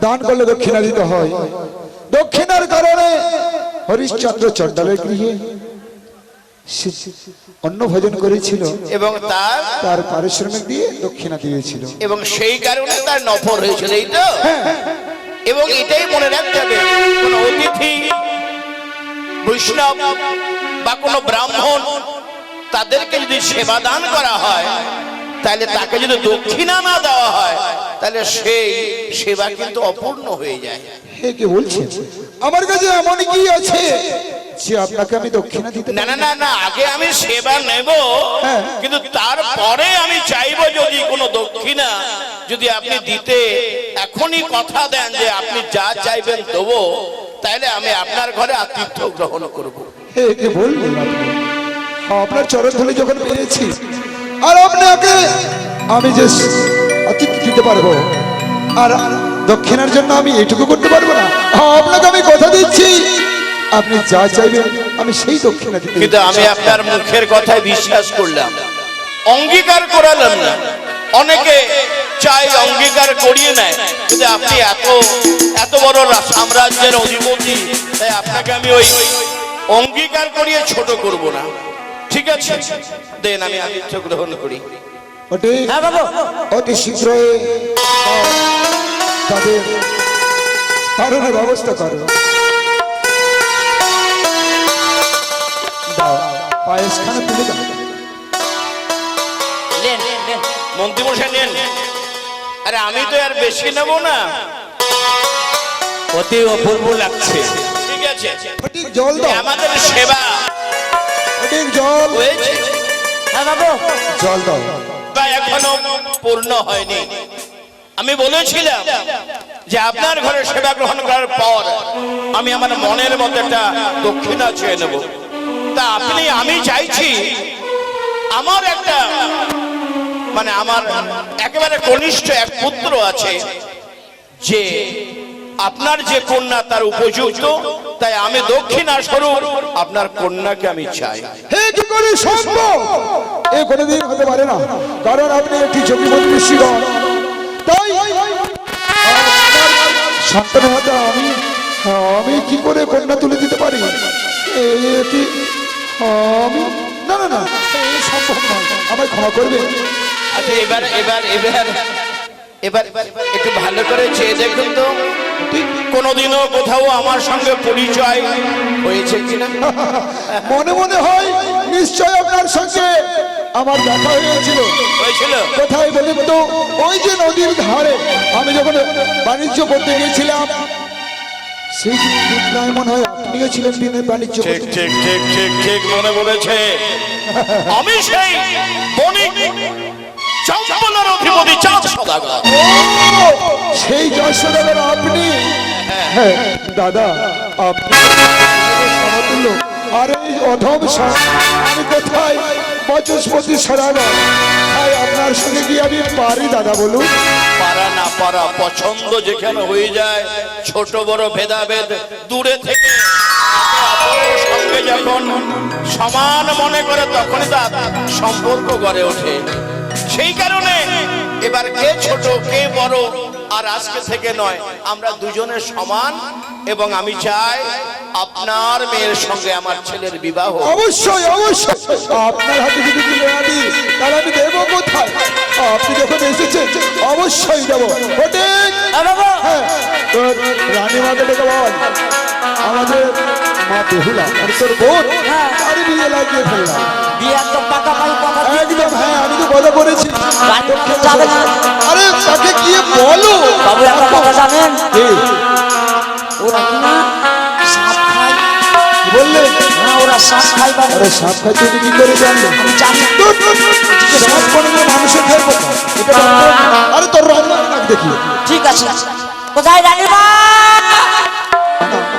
দান করলে দক্ষিণা দিতে হয়। দক্ষিণার কারণে হরিশ্চন্দ্র চণ্ডালের গৃহে অন্ন ভোজন করেছিল। এবং তার তার পারিশ্রমিক দিয়ে দক্ষিণা দিয়েছিল। এবং সেই কারণে তার নফর হয়েছিল এই তো? হ্যাঁ। এবং এটাই মনে রাখতে হবে কোন অতিথি বৈষ্ণব বা কোনো ব্রাহ্মণ তাদেরকে যদি সেবা দান করা হয় তাহলে তাকে যদি দক্ষিণা না দেওয়া হয় তাহলে সেই সেবা কিন্তু অপূর্ণ হয়ে যায়। হে কে বলছেন? আমার কাছে এমন কি আছে যে আপনাকে আমি দক্ষিণা দিতে না না না? না আগে আমি সেবা নেব হ্যাঁ। কিন্তু তারপরে আমি চাইব যদি কোনো দক্ষিণা যদি আপনি দিতে এখনই কথা দেন যে আপনি যা চাইবেন দেবো তাহলে আমি আপনার ঘরে আতিথ্য গ্রহণ করব। হে কে বললেন আপনার চরণ ধরে যখন পেয়েছি আর আপনাকে আমি যে অতিথি দিতে পারব আর দক্ষিণার জন্য আমি এটুকু করতে পারব না। আপনাকে আমি কথা দিচ্ছি। আপনি যা চাইবেন আমি সেই দক্ষিণা দিতে কিন্তু আমি আপনার মুখের কথায় বিশ্বাস করলাম। অঙ্গীকার করালাম না। অনেকে চাই অঙ্গীকার করিয়ে নেয়। কিন্তু আপনি এত এত বড় সাম্রাজ্যের অধিপতি তাই আপনাকে আমি ওই অঙ্গীকার করিয়ে ছোট করব না। ঠিক আছে। দেন আমি আতিথ্য গ্রহণ করি হ্যাঁ বাবু। অতি শীঘ্রই তাদের কারণের ব্যবস্থা করো। তুলে দাও। মন্ত্রীমশাই নেন। আরে আমি তো আর বেশি নেব না। অতি অপূর্ব লাগছে। ঠিক আছে। ফটিক জল দাও। আমাদের সেবা। ফটিক জল। হয়েছে হ্যাঁ বাবু। জল দাও। বা এখনও পূর্ণ হয়নি। আমি বলেছিলাম যে আপনার ঘরে সেবা গ্রহণ করার পর আমি আমার মনের মতো একটা দক্ষিণা চেয়ে নেব। তা আপনি আমি চাইছি আমার একটা মানে আমার একেবারে কনিষ্ঠ এক পুত্র আছে যে আপনার যে কন্যা তার উপযুক্ত তাই আমি দক্ষিণা স্বরূপ আপনার কন্যাকে আমি চাই। হে কি করে সম্ভব এ কোনোদিন হতে পারে না কারণ আপনি একটি ঋষিগণ তাই সন্তান হতে আমি আমি কি করে কন্যা তুলে দিতে পারি? এটি আমি? না না না সম্ভব নয় আমায় ক্ষমা করবে। আচ্ছা এবার এবার এবার এবার একটু ভালো করে চেয়ে দেখুন তো কোনোদিনও কোথাও আমার সঙ্গে পরিচয় হয়েছে কিনা? মনে মনে হয় নিশ্চয় আপনার সঙ্গে আমার দেখা হয়েছিল। হয়েছিল? কোথায় বলুন তো ওই যে নদীর ধারে। আমি যখন বাণিজ্য করতে গিয়েছিলাম সেই মনে হয় আপনিও ছিলেন বাণিজ্য ঠিক ঠিক ঠিক ঠিক ঠিক মনে আমি সেই বণিক চম্পলার অধিপতি চাঁদ সদাগর। সেই যশোদার আপনি? হ্যাঁ। দাদা আপনি আর এই অধম আমি কোথায়? বচস্পতি সরাগর তাই আপনার সঙ্গে গিয়ে আমি পারি দাদা বলুন। পারা না পারা পছন্দ যেখানে হয়ে যায় ছোট বড় ভেদাভেদ দূরে থেকে। সঙ্গে যখন সমান মনে করে তখনই তার সম্পর্ক গড়ে ওঠে। সেই কারণে এবার কে ছোট কে বড় আর আজকে থেকে নয় আমরা দুজনে সমান এবং আমি চাই আপনার মেয়ের সঙ্গে আমার ছেলের বিবাহ। অবশ্যই অবশ্যই। আপনার হাতে যদি তুলে আনি তাহলে আমি দেবো কোথায়? আপনি যখন এসেছেন অবশ্যই দেবো। হ্যাঁ হ্যাঁ। রানী মাকে ডেকে বল। আমাদের মা বেহুলা আর তোর বোন। আর বিয়ে লাগিয়ে ফেললাম। বিয়ে একদম পাকাপাকি কথা দিয়ে একদম হ্যাঁ আমি তো কথা যাবে না। আরে তাকে গিয়ে বলো। বাবু একটা কথা জানেন? ওরা কি না সাপ খায়। বললে? হ্যাঁ ওরা সাপ খায় বাবু আরে সাপ খাই তুমি কি করে জানলে? আমি জানি সাপ মানুষের? আরে তোর দেখি ঠিক আছে। কোথায় রানীমা?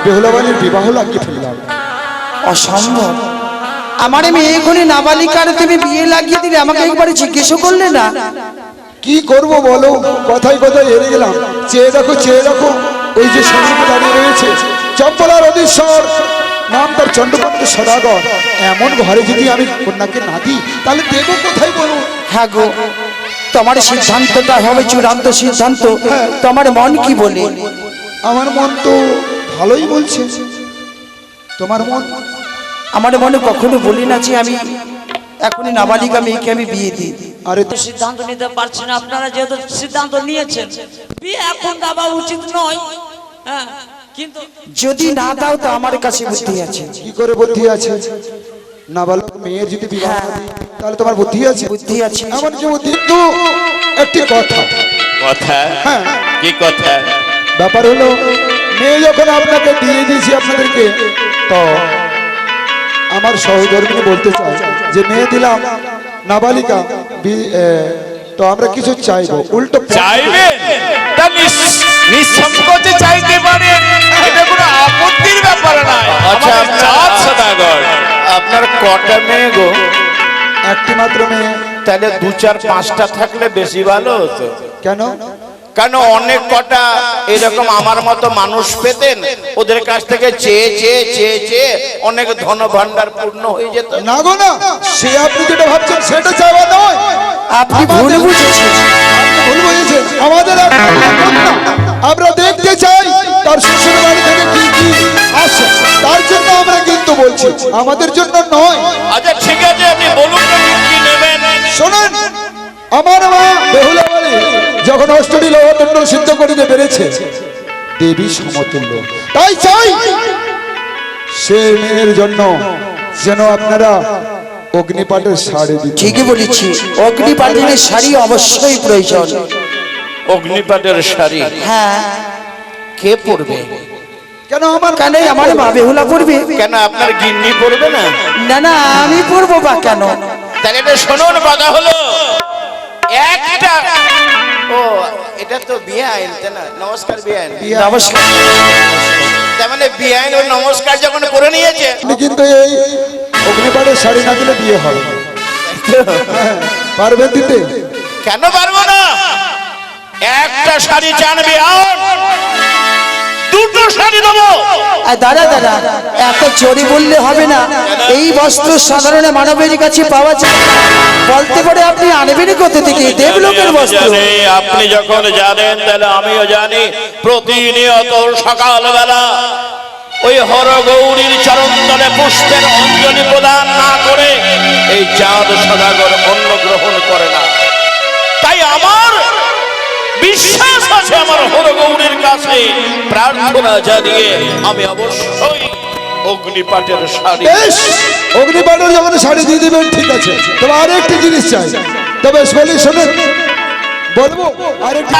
বেহুলাবাড়ির বিবাহ লাগিয়ে ফেললাম। অসম্ভব। আমার মেয়ে নাবালিকার তুমি বিয়ে লাগিয়ে দিলে আমাকে একবার জিজ্ঞেসও করলে না। কি করব বলো? কথায় কথায় হেরে গেলাম। চেয়ে দেখো চেয়ে দেখো ওই যে দাঁড়িয়ে রয়েছে। চম্পলার অধীশ্বর নাম তার সদাগর। এমন ঘরে যদি আমি কন্যাকে না দিই তাহলে দেবো কোথায় বলো? হ্যাঁ গো তোমার সিদ্ধান্তটা হবে চূড়ান্ত সিদ্ধান্ত। তোমার মন কি বলে? আমার মন তো ভালোই বলছে। তোমার মন? আমার মনে কখনো বলি না যে আমি এখনই নাবালিকা মেয়েকে আমি বিয়ে দিই। আরে তো সিদ্ধান্ত নিতে পারছেন না আপনারা যেহেতু সিদ্ধান্ত নিয়েছেন বিয়ে এখন দেওয়া উচিত নয়। হ্যাঁ কিন্তু যদি না দাও তো আমার কাছে বুদ্ধি আছে। কি করে বুদ্ধি আছে? না বলো মেয়ের যদি বিবাহ না তাহলে তোমার বুদ্ধি আছে? বুদ্ধি আছে। আমার যে বুদ্ধি তো একটি কথা। কথা? হ্যাঁ। কি কথা? ব্যাপার হলো মেয়ে যখন আপনাকে দিয়ে দিয়েছি আপনাদেরকে তো আমার সহধর্মিনী বলতে চাই যে মেয়ে দিলাম নাবালিকা তো আমরা কিছু চাইব। উল্টো নিস- নিঃসংকোচে চাইতে পারেন এটা কোনো আপত্তির ব্যাপার নয়। আচ্ছা চাঁদ সদাগর। আপনার কটা মেয়ে গো? একটি মাত্র মেয়ে। তাহলে দু চার পাঁচটা থাকলে বেশি ভালো হতো। কেন? কেন অনেক কটা এরকম আমার মতো মানুষ পেতেন? ওদের কাছ থেকে চেয়ে চেয়ে চেয়ে চেয়ে অনেক ধন ভান্ডার পূর্ণ হয়ে যেত। না গো না সে আপনি যেটা ভাবছেন সেটা চাওয়া নয়। আপনি ভুল বুঝেছেন। ভুল বুঝেছেন। আমাদের আমরা দেখতে চাই তার শ্বশুর বাড়ি থেকে কি কি আসে। তার জন্য আমরা কিন্তু বলছি আমাদের জন্য নয়। আচ্ছা ঠিক আছে আপনি বলুন না কি নেবেন? শোনেন আমার মা বেহুলা যখন অষ্টমী লবদণ্ড সিদ্ধ করিতে পেরেছে। দেবী সমতুল্য। তাই চাই সে মেয়ের জন্য যেন আপনারা অগ্নিপাঠের শাড়ি দিন ঠিকই বলেছি অগ্নিপাটিনের শাড়ি অবশ্যই প্রয়োজন। অগ্নিপাটের শাড়ি? হ্যাঁ কে পরবে? কেন আমার কেন আমার মা বেহুলা পড়বে কেন আপনার গিন্নি পরবে না? না না আমি পড়ব বা কেন? তাহলে এটা শোনুন কথা হলো। একটা ও এটা তো বিয়ে আইন তাই না? নমস্কার বিয়ে আইন। নমস্কার। তার মানে বিয়ে আইন ও নমস্কার যখন করে নিয়েছে কিন্তু এই অগ্নিপাঠের শাড়ি না দিলে বিয়ে হবে পারবেন দিতে? কেন পারব না? একটা শাড়ি চান আর দুটো শাড়ি দেবো। আর দাদা দাদা এত চোরি বললে হবে না। এই বস্ত্র সাধারণ মানবের কাছে পাওয়া যায় বলতে পারে আপনি আনবেন কোথা থেকে? দেবলোকের বস্ত্র। আপনি যখন জানেন তাহলে আমিও জানি প্রতিনিয়ত সকালবেলা ওই হরগৌরীর চরণতলে পুষ্পের অঞ্জলি প্রদান না করে এই চাঁদ সদাগর অন্ন গ্রহণ করে না। তাই আমার বিশ্বাস আছে আমার হরগৌরীর কাছে। প্রার্থনা জানিয়ে আমি অবশ্যই অগ্নিপাটের শাড়ি অগ্নিপাটের যখন শাড়ি দিয়ে দেবেন ঠিক আছে। তবে আরেকটি জিনিস চাই। তবে শোনেন বলব আরেকটি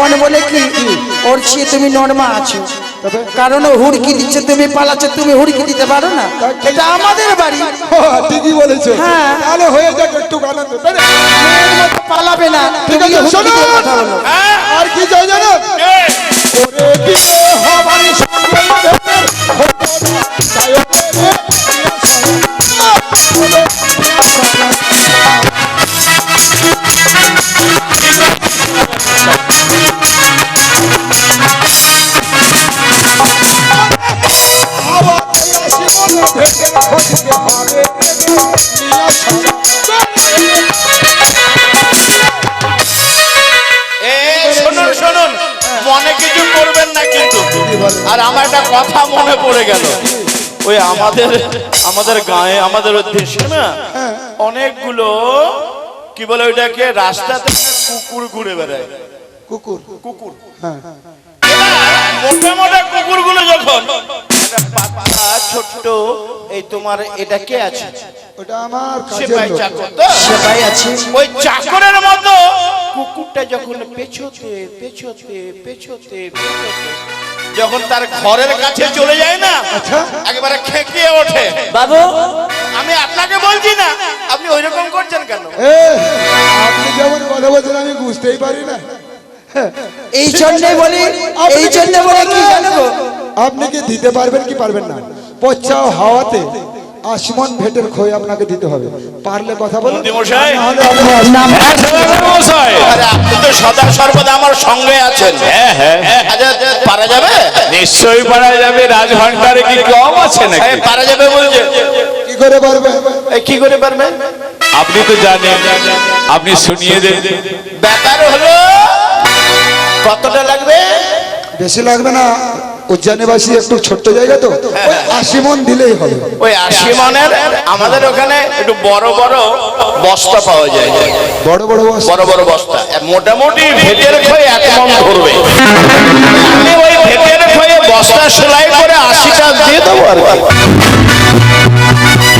মনে বলে কি? ওর চেয়ে তুমি নর্মা আছো। কারণ হুড়কি দিচ্ছে তুমি পালাচ্ছ তুমি হুড়কি দিতে পারো না। এটা আমাদের বাড়ি। ঠিকই বলেছ। হ্যাঁ। তাহলে হয়ে যাক একটু আনন্দ পালাবে না। ঠিক আছে শোনো দিয়ে কথা বলো। আর কি চাই ওরে সঙ্গে আর আমার একটা কথা মনে পড়ে গেল। ওই আমাদের আমাদের গায়ে আমাদের দেশে না অনেকগুলো কি বলে ওইটাকে রাস্তাতে কুকুর ঘুরে বেড়ায়। কুকুর। কুকুর। হ্যাঁ। মোটা এই তোমার এটা কে আছে? ওটা আমার সে কাজের ভাই লোক। চাকর তো? সেটাই আছে। ওই চাকরের মতো। কুকুরটা যখন পেছোতে পেছোতে পেছোতে পেছোতে যখন তার ঘরের কাছে চলে যায় না আচ্ছা। একেবারে খেকিয়ে ওঠে। বাবু? আমি আপনাকে বলছি না আপনি ওই রকম করছেন কেন? আপনি যেমন কথা বলছেন আমি বুঝতেই পারি না। এই জন্যে বলি এই জন্য বলে কি জানব আপনি কি দিতে পারবেন কি পারবেন না? পচ্চা হাওয়াতে আসমন ভেটের খই আপনাকে দিতে হবে। পারলে কথা বলুন। আপনি তো সদা সর্বদা আমার সঙ্গে আছেন। হ্যাঁ হ্যাঁ। পারা যাবে? নিশ্চয়ই পারা যাবে। রাজভান্ডারে কি কম আছে নাকি? এই পারা যাবে বলছে। কি করে পারবে? কি করে পারবে? আপনি তো জানেন আপনি শুনিয়ে দেন। ব্যাপার হলো কতটা লাগবে? বেশি লাগবে না। উজ্জয়নীবাসী একটু ছোট্ট জায়গা তো? ওই আশি মন দিলেই হবে। ওই আশি মনের আমাদের ওখানে একটু বড় বড় বস্তা পাওয়া যায়। বড় বড় বড় বড় বস্তা। মোটামুটি ভেটের খয়ে এক মন ধরবে। আমি ওই ভেটের খয়ে বস্তা সেলাই করে আশিটা দিয়ে দেবো আর